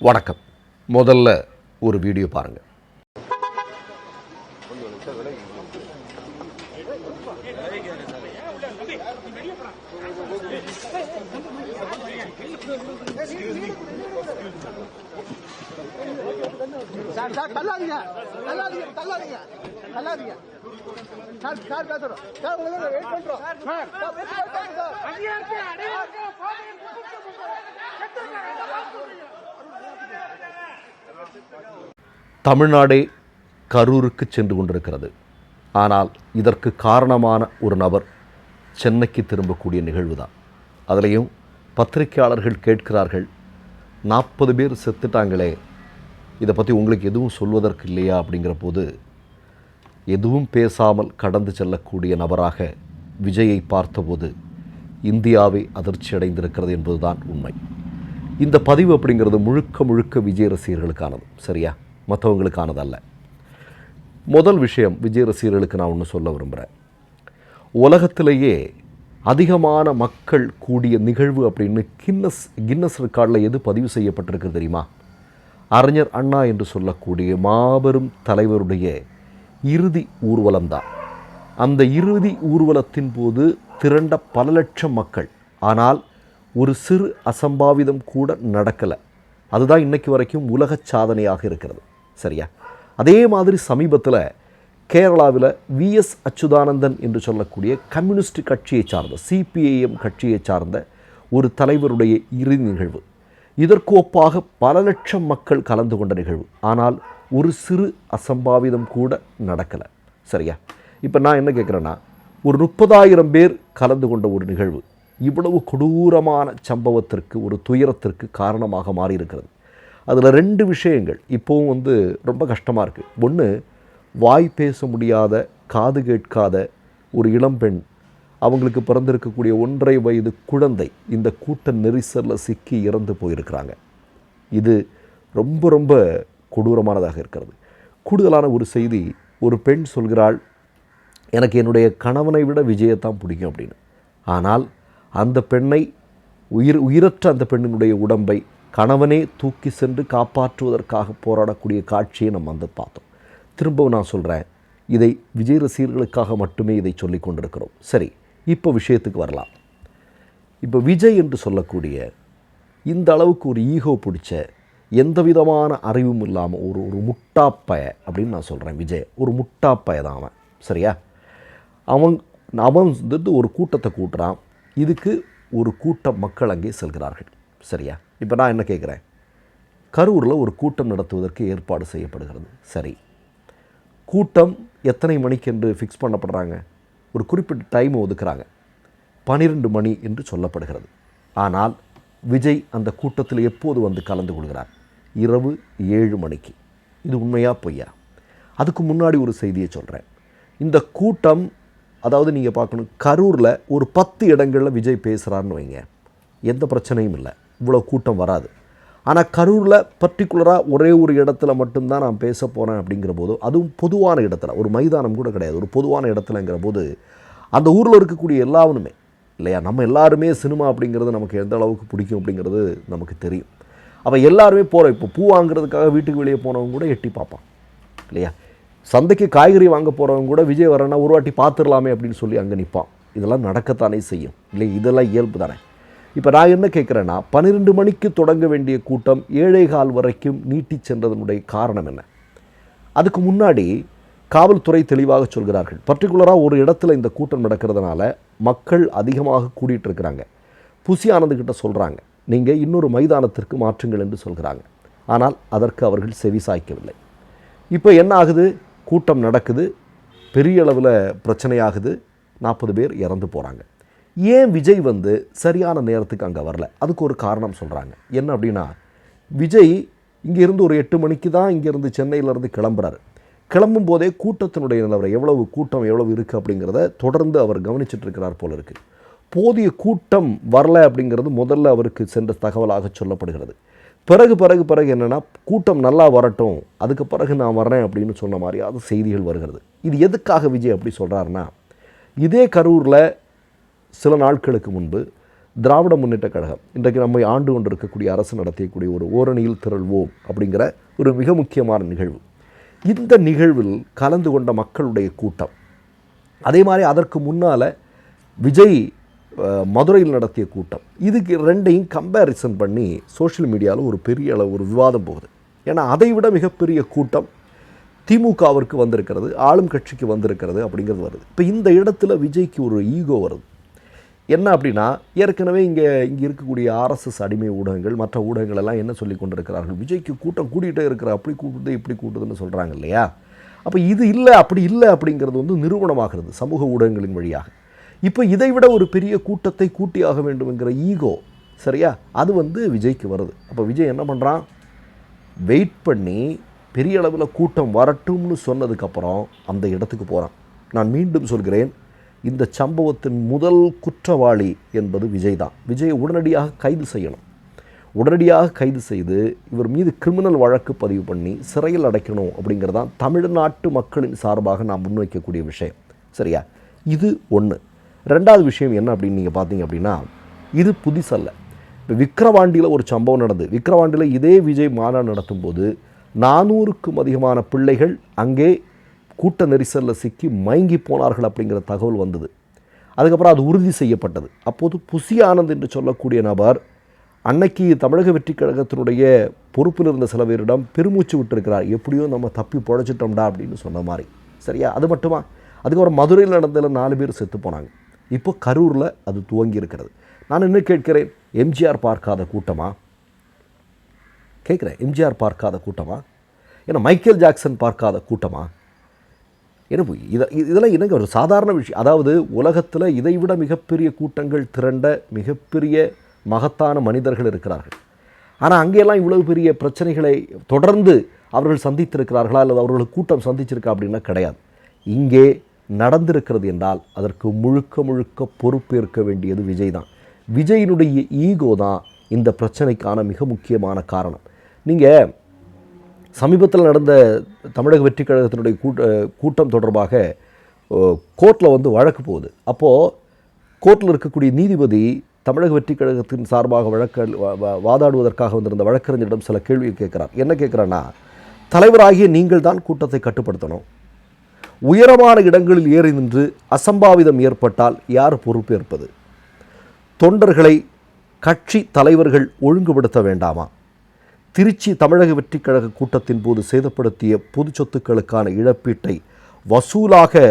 வணக்கம். முதல்ல ஒரு வீடியோ பாருங்கள் சார் சார் தள்ளாதீங்க. தள்ளாதீங்க தள்ளாதீங்க. தள்ளாதீங்க. சார் சார் பேசுறோம். சார் உங்களுக்கு வெயிட் பண்றோம். Sir sir wait sir. தமிழ்நாடே கரூருக்கு சென்று கொண்டிருக்கிறது. ஆனால் இதற்கு காரணமான ஒரு நபர் சென்னைக்கு திரும்பக்கூடிய நிகழ்வு தான் அதுலேயும் பத்திரிகையாளர்கள் கேட்கிறார்கள் நாற்பது பேர் செத்துட்டாங்களே இதை பற்றி உங்களுக்கு எதுவும் சொல்வதற்கு இல்லையா? அப்படிங்கிற போது எதுவும் பேசாமல் கடந்து செல்லக்கூடிய நபராக விஜயை பார்த்தபோது இந்தியாவே அதிர்ச்சி அடைந்திருக்கிறது என்பதுதான் உண்மை. இந்த பதிவு அப்படிங்கிறது முழுக்க முழுக்க விஜய் ரசிகர்களுக்கானது சரியா? மற்றவங்களுக்கானதல்ல. முதல் விஷயம் விஜய் ரசிகர்களுக்கு நான் ஒன்று சொல்ல விரும்புகிறேன் உலகத்திலேயே அதிகமான மக்கள் கூடிய நிகழ்வு அப்படின்னு கின்னஸ் கின்னஸ் ரெக்கார்டில் எது பதிவு செய்யப்பட்டிருக்கு தெரியுமா? அறிஞர் அண்ணா என்று சொல்லக்கூடிய மாபெரும் தலைவருடைய இறுதி ஊர்வலம் தான். அந்த இறுதி ஊர்வலத்தின் போது திரண்ட பல லட்சம் மக்கள். ஆனால் ஒரு சிறு அசம்பாவிதம் கூட நடக்கலை. அதுதான் இன்றைக்கு வரைக்கும் உலக சாதனையாக இருக்கிறது. சரியா? அதே மாதிரி சமீபத்தில் கேரளாவில் விஎஸ் அச்சுதானந்தன் என்று சொல்லக்கூடிய கம்யூனிஸ்ட் கட்சியை சார்ந்த சிபிஐஎம் கட்சியை சார்ந்த ஒரு தலைவருடைய இறுதி நிகழ்வு. இதற்கு ஒப்பாக பல லட்சம் மக்கள் கலந்து கொண்ட நிகழ்வு. ஆனால் ஒரு சிறு அசம்பாவிதம் கூட நடக்கலை. சரியா? இப்போ நான் என்ன கேட்குறேன்னா ஒரு முப்பதாயிரம் பேர் கலந்து கொண்ட ஒரு நிகழ்வு. இவ்வளவு கொடூரமான சம்பவத்திற்கு ஒரு துயரத்திற்கு காரணமாக மாறியிருக்கிறது. அதில் ரெண்டு விஷயங்கள் இப்போவும் வந்து ரொம்ப கஷ்டமாக இருக்குது ஒன்று வாய் பேச முடியாத காது கேட்காத ஒரு இளம்பெண் அவங்களுக்கு பிறந்திருக்கக்கூடிய ஒன்றரை வயது குழந்தை இந்த கூட்ட நெரிசலில் சிக்கி இறந்து போயிருக்கிறாங்க. இது ரொம்ப ரொம்ப கொடூரமானதாக இருக்கிறது. கூடுதலான ஒரு செய்தி ஒரு பெண் சொல்கிறாள் எனக்கு என்னுடைய கணவனை விட விஜயத்தான் பிடிக்கும் அப்படின்னு. ஆனால் அந்த பெண்ணை உயிர் உயிரற்ற அந்த பெண்ணினுடைய உடம்பை கணவனே தூக்கி சென்று காப்பாற்றுவதற்காக போராடக்கூடிய காட்சியை நம்ம வந்து பார்த்தோம். திரும்பவும் நான் சொல்கிறேன் இதை விஜய் ரசிகர்களுக்காக மட்டுமே இதை சொல்லி கொண்டிருக்கிறோம். சரி இப்போ விஷயத்துக்கு வரலாம். இப்போ விஜய் என்று சொல்லக்கூடிய இந்த அளவுக்கு ஒரு ஈகோ பிடிச்ச எந்த விதமான அறிவும் இல்லாமல் ஒரு ஒரு முட்டாப்பய அப்படின்னு நான் சொல்கிறேன் விஜய். ஒரு முட்டாப்பய தான் அவன். சரியா? அவன் அவன் வந்துட்டு ஒரு கூட்டத்தை கூட்டுறான். இதுக்கு ஒரு கூட்டம் மக்கள் அங்கே செல்கிறார்கள். சரியா? இப்போ நான் என்ன கேட்குறேன் கரூரில் ஒரு கூட்டம் நடத்துவதற்கு ஏற்பாடு செய்யப்படுகிறது. சரி. கூட்டம் எத்தனை மணிக்கு என்று ஃபிக்ஸ் பண்ணப்படுறாங்க? ஒரு குறிப்பிட்ட டைம் ஒதுக்குறாங்க. பன்னிரெண்டு மணி என்று சொல்லப்படுகிறது. ஆனால் விஜய் அந்த கூட்டத்தில் எப்போது வந்து கலந்து கொள்கிறார்? இரவு ஏழு மணிக்கு. இது உண்மையாக பொய்யா? அதுக்கு முன்னாடி ஒரு செய்தியை சொல்கிறேன் இந்த கூட்டம் அதாவது நீங்கள் பார்க்கணும் கரூரில் ஒரு பத்து இடங்களில் விஜய் பேசுகிறான்னு வைங்க. எந்த பிரச்சனையும் இல்லை. இவ்வளோ கூட்டம் வராது. ஆனால் கரூரில் பர்டிகுலராக ஒரே ஒரு இடத்துல மட்டும்தான் நான் பேச போகிறேன் அப்படிங்கிற போது அதுவும் பொதுவான இடத்துல ஒரு மைதானம் கூட கிடையாது. ஒரு பொதுவான இடத்துலங்கிற போது அந்த ஊரில் இருக்கக்கூடிய எல்லாருமே இல்லையா? நம்ம எல்லாருமே சினிமா அப்படிங்கிறது நமக்கு எந்த அளவுக்கு பிடிக்கும் அப்படிங்கிறது நமக்கு தெரியும். அப்போ எல்லாருமே போகிறோம் இப்போ பூ வாங்குறதுக்காக வீட்டுக்கு வெளியே போனவங்க கூட எட்டி பார்ப்பான் இல்லையா? சந்தைக்கு காய்கறி வாங்க போகிறவங்க கூட விஜய் வரேன்னா ஒரு வாட்டி பார்த்துடலாமே அப்படின்னு சொல்லி அங்கே நிற்பான் இதெல்லாம் நடக்கத்தானே செய்யும். இல்லை இதெல்லாம் இயல்பு தானே. இப்போ நான் என்ன கேட்குறேன்னா பன்னிரெண்டு மணிக்கு தொடங்க வேண்டிய கூட்டம் ஏழை கால் வரைக்கும் நீட்டி சென்றதனுடைய காரணம் என்ன? அதுக்கு முன்னாடி காவல்துறை தெளிவாக சொல்கிறார்கள். பர்டிகுலராக ஒரு இடத்துல இந்த கூட்டம் நடக்கிறதுனால மக்கள் அதிகமாக கூடிட்டு இருக்கிறாங்க. புசி ஆனந்துக்கிட்ட சொல்கிறாங்க நீங்கள் இன்னொரு மைதானத்திற்கு மாற்றுங்கள் என்று சொல்கிறாங்க. ஆனால் அதற்கு அவர்கள் செவி சாய்க்கவில்லை. இப்போ என்ன ஆகுது? கூட்டம் நடக்குது. பெரிய அளவில் பிரச்சனையாகுது. நாற்பது பேர் இறந்து போகிறாங்க ஏன் விஜய் வந்து சரியான நேரத்துக்கு அங்கே வரல? அதுக்கு ஒரு காரணம் சொல்கிறாங்க என்ன அப்படின்னா விஜய் இங்கேருந்து ஒரு எட்டு மணிக்கு தான் இங்கேருந்து சென்னையிலேருந்து கிளம்புறாரு. கிளம்பும் போதே கூட்டத்தினுடைய நிலவரம் எவ்வளவு கூட்டம் எவ்வளவு இருக்குது அப்படிங்கிறத தொடர்ந்து அவர் கவனிச்சிட்டு இருக்கிறார் போல இருக்குது போதிய கூட்டம் வரல அப்படிங்கிறது முதல்ல அவருக்கு சென்ற தகவலாக சொல்லப்படுகிறது. பிறகு பிறகு பிறகு என்னென்னா கூட்டம் நல்லா வரட்டும் அதுக்கு பிறகு நான் வர்றேன் அப்படின்னு சொன்ன மாதிரியாவது செய்திகள் வருகிறது. இது எதுக்காக விஜய் அப்படி சொல்கிறாருன்னா இதே கரூரில் சில நாட்களுக்கு முன்பு திராவிட முன்னேற்ற கழகம் இன்றைக்கு நம்மை ஆண்டு கொண்டிருக்கக்கூடிய அரசு நடத்தியக்கூடிய ஒரு ஓரணியில் திரள்வோம் அப்படிங்கிற ஒரு மிக முக்கியமான நிகழ்வு. இந்த நிகழ்வில் கலந்து கொண்ட மக்களுடைய கூட்டம் அதே மாதிரி அதற்கு முன்னால் விஜய் மதுரையில் நடத்திய கூட்டம். இதுக்கு ரெண்டையும் கம்பேரிசன் பண்ணி சோஷியல் மீடியாவில் ஒரு பெரிய அளவு ஒரு விவாதம் போகுது. ஏன்னா அதை விட மிகப்பெரிய கூட்டம் திமுகவிற்கு வந்திருக்கிறது ஆளும் கட்சிக்கு வந்திருக்கிறது அப்படிங்கிறது வருது. இப்போ இந்த இடத்துல விஜய்க்கு ஒரு ஈகோ வருது. என்ன அப்படின்னா ஏற்கனவே இங்கே இங்கே இருக்கக்கூடிய ஆர்எஸ்எஸ் அடிமை ஊடகங்கள் மற்ற ஊடகங்கள் எல்லாம் என்ன சொல்லி கொண்டிருக்கிறார்கள்? விஜய்க்கு கூட்டம் கூட்டிகிட்டே இருக்கிற அப்படி கூட்டுது இப்படி கூட்டுதுன்னு சொல்கிறாங்க இல்லையா? அப்போ இது இல்லை அப்படி இல்லை அப்படிங்கிறது வந்து நிரூபணமாகிறது சமூக ஊடகங்களின் வழியாக. இப்போ இதை விட ஒரு பெரிய கூட்டத்தை கூட்டியாக வேண்டும் என்கிற ஈகோ சரியா? அது வந்து விஜய்க்கு வருது. அப்போ விஜய் என்ன பண்ணுறான் வெயிட் பண்ணி பெரிய அளவில் கூட்டம் வரட்டும்னு சொன்னதுக்கப்புறம் அந்த இடத்துக்கு போகிறான் நான் மீண்டும் சொல்கிறேன் இந்த சம்பவத்தின் முதல் குற்றவாளி என்பது விஜய் தான். விஜயை உடனடியாக கைது செய்யணும். உடனடியாக கைது செய்து இவர் மீது கிரிமினல் வழக்கு பதிவு பண்ணி சிறையில் அடைக்கணும் அப்படிங்கிறது தான் தமிழ்நாட்டு மக்களின் சார்பாக நான் முன்வைக்கக்கூடிய விஷயம். சரியா? இது ஒன்று ரெண்டாவது விஷயம் என்ன அப்படின்னு நீங்கள் பார்த்தீங்க அப்படின்னா இது புதுசல்ல. இப்போ விக்ரவாண்டியில் ஒரு சம்பவம் நடந்து விக்ரவாண்டியில் இதே விஜய் மாநாடு நடத்தும் போது நானூறுக்கும் அதிகமான பிள்ளைகள் அங்கே கூட்ட நெரிசலில் சிக்கி மயங்கி போனார்கள் அப்படிங்கிற தகவல் வந்தது. அதுக்கப்புறம் அது உறுதி செய்யப்பட்டது. அப்போது புசி ஆனந்த் என்று சொல்லக்கூடிய நபர் அன்னைக்கு தமிழக வெற்றிக் கழகத்தினுடைய பொறுப்பில் இருந்த சில பேரிடம் பெருமூச்சு விட்டுருக்கிறார். எப்படியோ நம்ம தப்பி பொழைச்சிட்டோம்டா அப்படின்னு சொன்ன மாதிரி. சரியா? அது மட்டுமா? அதுக்கப்புறம் மதுரையில் நடந்ததில் நாலு பேர் செத்து போனாங்க. இப்போ கரூரில் அது துவங்கி இருக்கிறது. நான் இன்னும் கேட்கிறேன்? எம்ஜிஆர் பார்க்காத கூட்டமா? கேட்குறேன். எம்ஜிஆர் பார்க்காத கூட்டமா? ஏன்னா மைக்கேல் ஜாக்சன் பார்க்காத கூட்டமா? ஏன்னா இதை இதெல்லாம் என்னங்க ஒரு சாதாரண விஷயம்? அதாவது உலகத்தில் இதைவிட மிகப்பெரிய கூட்டங்கள் திரண்ட மிகப்பெரிய மகத்தான மனிதர்கள் இருக்கிறார்கள். ஆனால் அங்கேயெல்லாம் இவ்வளவு பெரிய பிரச்சனைகளை தொடர்ந்து அவர்கள் சந்தித்திருக்கிறார்களா? அல்லது அவர்களுக்கு கூட்டம் சந்திச்சிருக்கா? அப்படின்னா கிடையாது. இங்கே நடந்திருக்கிறது என்றால் அதற்கு முழுக்க முழுக்க பொறுப்பேற்க வேண்டியது விஜய் தான் விஜயினுடைய ஈகோ தான் இந்த பிரச்சனைக்கான மிக முக்கியமான காரணம். நீங்கள் சமீபத்தில் நடந்த தமிழக வெற்றிக் கழகத்தினுடைய கூட்ட கூட்டம் தொடர்பாக கோர்ட்டில் வந்து வழக்கு போகுது. அப்போது கோர்ட்டில் இருக்கக்கூடிய நீதிபதி தமிழக வெற்றிக் கழகத்தின் சார்பாக வழக்க வா- வாதாடுவதற்காக வந்திருந்த வழக்கறிஞரிடம் சில கேள்வியை கேட்குறார். என்ன கேட்குறான்னா தலைவராகிய நீங்கள் தான் கூட்டத்தை கட்டுப்படுத்தணும். உயரமான இடங்களில் ஏறி நின்று அசம்பாவிதம் ஏற்பட்டால் யார் பொறுப்பேற்பது? தொண்டர்களை கட்சி தலைவர்கள் ஒழுங்குபடுத்த வேண்டாமா? திருச்சி தமிழக வெற்றிக் கழக கூட்டத்தின் போது சேதப்படுத்திய பொது சொத்துக்களுக்கான இழப்பீட்டை வசூலாக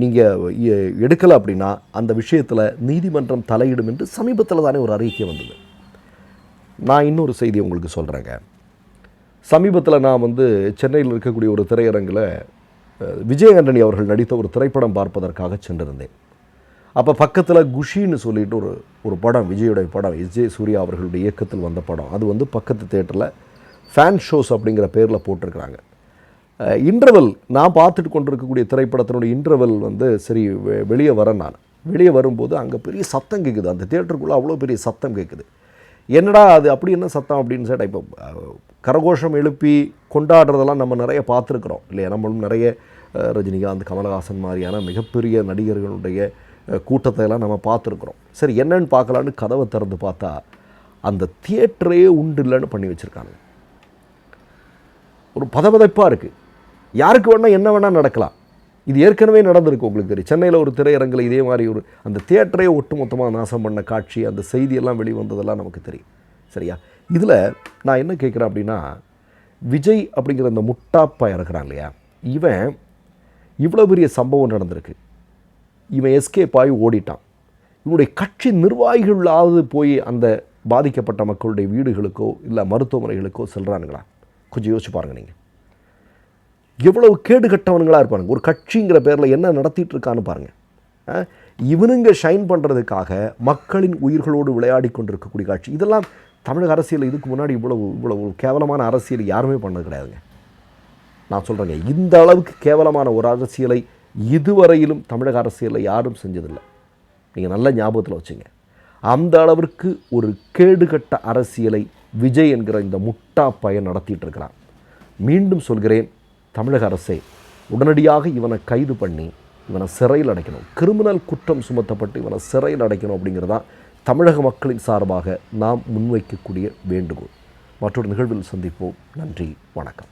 நீங்கள் எடுக்கலை அப்படின்னா அந்த விஷயத்தில் நீதிமன்றம் தலையிடும் என்று சமீபத்தில் தானே ஒரு அறிக்கை வந்தது. நான் இன்னொரு செய்தி உங்களுக்கு சொல்கிறேங்க சமீபத்தில் நான் வந்து சென்னையில் இருக்கக்கூடிய ஒரு திரையரங்கில் விஜயகண்டனி அவர்கள் நடித்த ஒரு திரைப்படம் பார்ப்பதற்காக சென்றிருந்தேன். அப்போ பக்கத்தில் குஷின்னு சொல்லிட்டு ஒரு ஒரு படம் விஜயுடைய படம் விஜய் சூர்யா அவர்களுடைய இயக்கத்தில் வந்த படம். அது வந்து பக்கத்து தேட்டரில் ஃபேன் ஷோஸ் அப்படிங்கிற பேரில் போட்டிருக்கிறாங்க. இன்டர்வல் நான் பார்த்துட்டு கொண்டிருக்கக்கூடிய திரைப்படத்தினுடைய இன்டர்வல் வந்து சரி வெ- வெளியே வரேன் நான். வெளியே வரும்போது அங்கே பெரிய சத்தம் கேட்குது அந்த தேட்டருக்குள்ளே அவ்வளோ பெரிய சத்தம் கேட்குது என்னடா அது அப்படி என்ன சத்தம் அப்படின்னு சார் இப்போ கரகோஷம் எழுப்பி கொண்டாடுறதெல்லாம் நம்ம நிறைய பார்த்துருக்குறோம். இல்லையா? நம்மளும் நிறைய ரஜினிகாந்த் கமலஹாசன் மாதிரியான மிகப்பெரிய நடிகர்களுடைய கூட்டத்தை எல்லாம் நம்ம பார்த்துருக்குறோம். சரி என்னன்னு பார்க்கலான்னு கதவை திறந்து பார்த்தா அந்த தியேட்டரே உண்டு இல்லைன்னு பண்ணி வச்சுருக்காங்க. ஒரு பதபதைப்பாக இருக்குது யாருக்கு வேணால் என்ன வேணால் நடக்கலாம். இது ஏற்கனவே நடந்திருக்கு உங்களுக்கு தெரியும். சென்னையில் ஒரு திரையரங்கில் இதே மாதிரி ஒரு அந்த தியேட்டரே ஒட்டுமொத்தமாக நாசம் பண்ண காட்சி அந்த செய்தியெல்லாம் வெளிவந்ததெல்லாம் நமக்கு தெரியும். சரியா? இதில் நான் என்ன கேட்குறேன் அப்படின்னா விஜய் அப்படிங்கிற அந்த முட்டாப்பா இருக்கிறான் இல்லையா? இவன் இவ்வளோ பெரிய சம்பவம் நடந்திருக்கு. இவன் எஸ்கேப் ஆகி ஓடிட்டான். இவனுடைய கட்சி நிர்வாகிகளாவது போய் அந்த பாதிக்கப்பட்ட மக்களுடைய வீடுகளுக்கோ இல்லை மருத்துவமனைகளுக்கோ செல்கிறானுங்களா கொஞ்சம் யோசிச்சு பாருங்கள் நீங்கள் எவ்வளவு கேடு கட்டவனுங்களா இருப்பானுங்க. ஒரு கட்சிங்கிற பேரில் என்ன நடத்திட்டு இருக்கான்னு பாருங்கள் இவனுங்க ஷைன் பண்ணுறதுக்காக மக்களின் உயிர்களோடு விளையாடி கொண்டிருக்கக்கூடிய காட்சி. இதெல்லாம் தமிழக அரசியல் இதுக்கு முன்னாடி இவ்வளவு இவ்வளவு கேவலமான அரசியல் யாருமே பண்ணது கிடையாதுங்க. நான் சொல்கிறேங்க இந்த அளவுக்கு கேவலமான ஒரு அரசியலை இதுவரையிலும் தமிழக அரசியலில் யாரும் செஞ்சதில்லை. நீங்கள் நல்ல ஞாபகத்தில் வச்சுங்க. அந்த அளவிற்கு ஒரு கேடுகட்ட அரசியலை விஜய் என்கிற இந்த முட்டா பையன் நடத்திட்டு இருக்கிறான். மீண்டும் சொல்கிறேன் தமிழக அரசே உடனடியாக இவனை கைது பண்ணி இவனை சிறையில் அடைக்கணும். கிரிமினல் குற்றம் சுமத்தப்பட்டு இவனை சிறையில் அடைக்கணும் அப்படிங்கிறது தான் தமிழக மக்களின் சார்பாக நாம் முன்வைக்கக்கூடிய வேண்டுகோள். மற்றொரு நிகழ்வில் சந்திப்போம். நன்றி வணக்கம்.